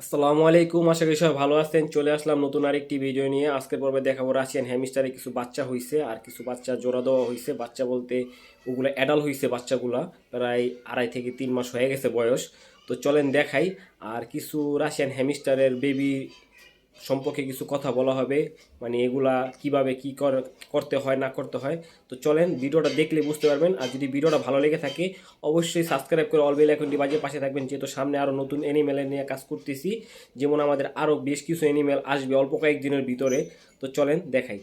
আসসালামু আলাইকুম, আশা করি সবাই ভালো আছেন। চলে আসলাম নতুন আরেকটি ভিডিও নিয়ে। আজকের পর্বে দেখাবো রাশিয়ান হ্যামিস্টারে কিছু বাচ্চা হইছে আর কিছু বাচ্চা জোড়া দেওয়া হয়েছে বাচ্চা বলতে ওগুলো অ্যাডাল হয়েছে বাচ্চাগুলা, প্রায় আড়াই থেকে তিন মাস হয়ে গেছে বয়স। তো চলেন দেখাই। আর কিছু রাশিয়ান হ্যামিস্টারের বেবি সম্পর্কে কিছু কথা বলা হবে মানে এগুলা কীভাবে কি কর- করতে হয়, না করতে হয়। তো চলেন ভিডিওটা দেখলে বুঝতে পারবেন। আর যদি ভিডিওটা ভালো লেগে থাকে, অবশ্যই সাবস্ক্রাইব করে অল বেল আইকনটি বাজিয়ে পাশে থাকবেন, যেহেতু সামনে আরও নতুন অ্যানিমেল নিয়ে কাজ করতেছি। যেমন আমাদের আরও বেশ কিছু অ্যানিমেল আসবে অল্প কয়েকদিনের ভিতরে। তো চলেন দেখাই।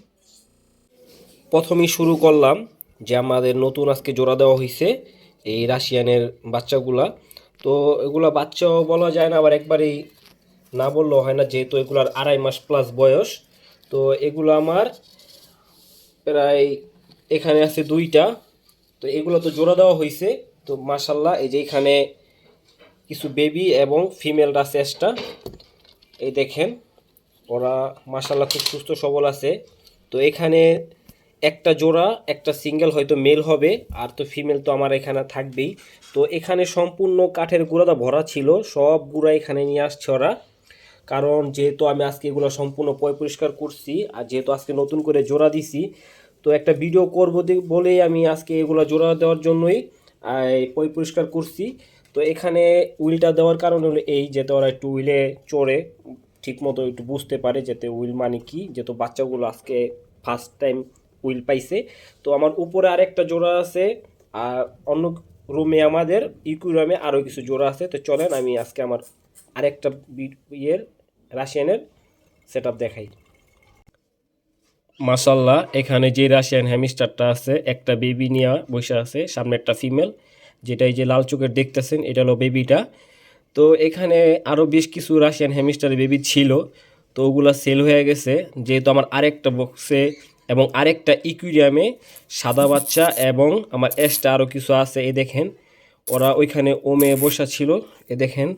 প্রথমেই শুরু করলাম যে আমাদের নতুন আজকে জোড়া দেওয়া হয়েছে এই রাশিয়ানের বাচ্চাগুলা। তো এগুলা বাচ্চাও বলা যায় না, আবার একবারেই না বললেও হয় না, যেহেতু এগুলার আড়াই মাস প্লাস বয়স, তো এগুলো আমার প্রায় এখানে আছে দুইটা। তো এগুলো তো জোড়া দেওয়া হয়েছে তো মাসাল্লাহ এই যে এখানে কিছু বেবি এবং ফিমেল আছে এক্সট্রা এই দেখেন, ওরা মাসাল্লাহ খুব সুস্থ সবল আছে। তো এখানে একটা জোড়া, একটা সিঙ্গেল হয়তো মেল হবে, আর তো ফিমেল তো আমার এখানে থাকবেই। তো এখানে সম্পূর্ণ কাঠের গুঁড়াটা ভরা ছিল সব গুঁড়া এখানে নিয়ে আসছে ওরা। কারণ যেহেতু আমি আজকে এগুলো সম্পূর্ণ পয় পরিষ্কার করছি, আর যেহেতু আজকে নতুন করে জোড়া দিছি, তো একটা ভিডিও করব বলেই আমি আজকে এগুলো জোড়া দেওয়ার জন্যই পয় পরিষ্কার করছি। তো এখানে উইলটা দেওয়ার কারণ হলো এই যাতে ওরা একটু উইলে চড়ে ঠিক মতো একটু বুঝতে পারে যাতে উইল মানে কি যেহেতু বাচ্চাগুলো আজকে ফার্স্ট টাইম উইল পাইছে। তো আমার উপরে আরেকটা জোড়া আছে, আর অন্য রুমে আমাদের ইকুরামে আরও কিছু জোড়া আছে। তো চলেন আমি আজকে আমার আরেকটা ইয়ের রাশিয়ানের সেট দেখাই। মাসাল্লাহ এখানে যে রাশিয়ান হ্যামিস্টারটা আছে, একটা বেবি নিয়ে বসে আছে, সামনে একটা ফিমেল যেটা এই যে লাল চোখের দেখতেছেন, এটা হলো বেবিটা তো এখানে আরও বেশ কিছু রাশিয়ান হ্যামিস্টারের বেবি ছিল, তো ওগুলা সেল হয়ে গেছে। যেহেতু আমার আরেকটা বক্সে এবং আরেকটা ইকুইরিয়ামে সাদা বাচ্চা এবং আমার এসটা আরও কিছু আছে, এ দেখেন। ওরা ওইখানে ওমে বসা ছিল, এ দেখেন।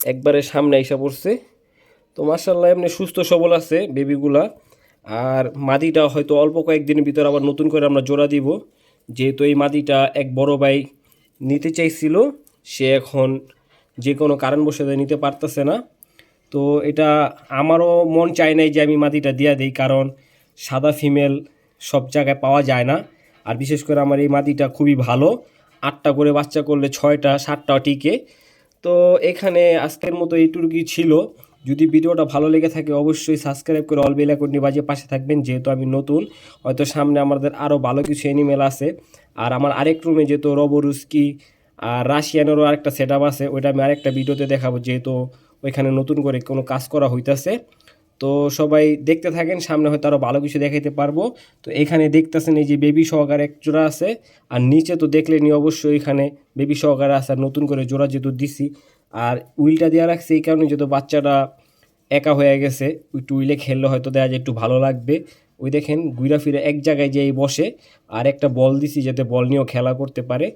একবারে সামনে এসে পড়ছে। তো মার্শাল্লাহ এমনি সুস্থ সবল আছে বেবিগুলা। আর মাদিটা হয়তো অল্প কয়েকদিনের ভিতর আবার নতুন করে আমরা জোড়া দিব। যেহেতু এই মাদিটা এক বড় ভাই নিতে চাইছিল, সে এখন যে কোনো কারণবশত নিতে পারতেছে না। তো এটা আমারও মন চায় নাই যে আমি মাদিটা দিয়া দিই, কারণ সাদা ফিমেল সব জায়গায় পাওয়া যায় না। আর বিশেষ করে আমার এই মাদিটা খুবই ভালো। আটটা করে বাচ্চা করলে ছয়টা, সাতটা টিকে। তো এখানে আজকের মতো এইটুকুই ছিল। যদি ভিডিওটা ভালো লেগে থাকে, অবশ্যই সাবস্ক্রাইব করে অল বেল আইকনটি বাজিয়ে পাশে থাকবেন। যেহেতু আমি নতুন, হয়তো সামনে আমাদের আরও ভালো কিছু অ্যানিমেল আছে। আর আমার আরেক রুমে যেহেতু রবরুস্কি আর রাশিয়ানেরও আরেকটা সেট আছে, ওইটা আমি আরেকটা ভিডিওতে দেখাবো। যেহেতু ওইখানে নতুন করে কোনো কাজ করা হইতাছে। তো সবাই দেখতে থাকেন, সামনে হয়তো আরও ভালো কিছু দেখাইতে পারব। তো এখানে দেখতেছেন এই যে বেবি সহকারে এক জোড়া আছে। আর নিচে তো দেখলেনি অবশ্যই এখানে বেবি সহকারে আছে, আর নতুন করে জোড়া যেহেতু দিছি আর উইলটা দেওয়া রাখছে এই কারণে যেহেতু বাচ্চাটা একা হয়ে গেছে, একটু উইলে খেললে হয়তো দেখা যায় একটু ভালো লাগবে। ওই দেখেন, ঘুরা ফিরে এক জায়গায় যেই বসে আর একটা বল দিছি যাতে বল নিয়েও খেলা করতে পারে।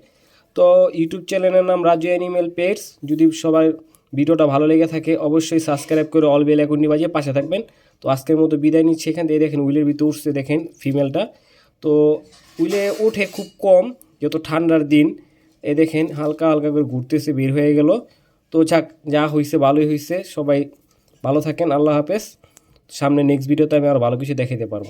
তো ইউটিউব চ্যানেলের নাম রাজু অ্যানিমেল পেটস। যদি সবার ভিডিওটা ভালো লেগে থাকে, অবশ্যই সাবস্ক্রাইব করে অল বেল আইকনটি বাজিয়ে পাশে থাকবেন। তো আজকের মতো বিদায় নিচ্ছি এখান থেকে। দেখেন, উইলের ভিতরে উঠছে দেখেন ফিমেলটা। তো উইলে ওঠে খুব কম যত ঠান্ডার দিন। এ দেখেন, হালকা হালকা করে ঘুরতেছে, বের হয়ে গেল। তো যাক, যা হয়েছে ভালোই হয়েছে সবাই ভালো থাকেন, আল্লাহ হাফেজ। সামনে নেক্সট ভিডিওতে আমি আরও ভালো কিছু দেখাতে পারব।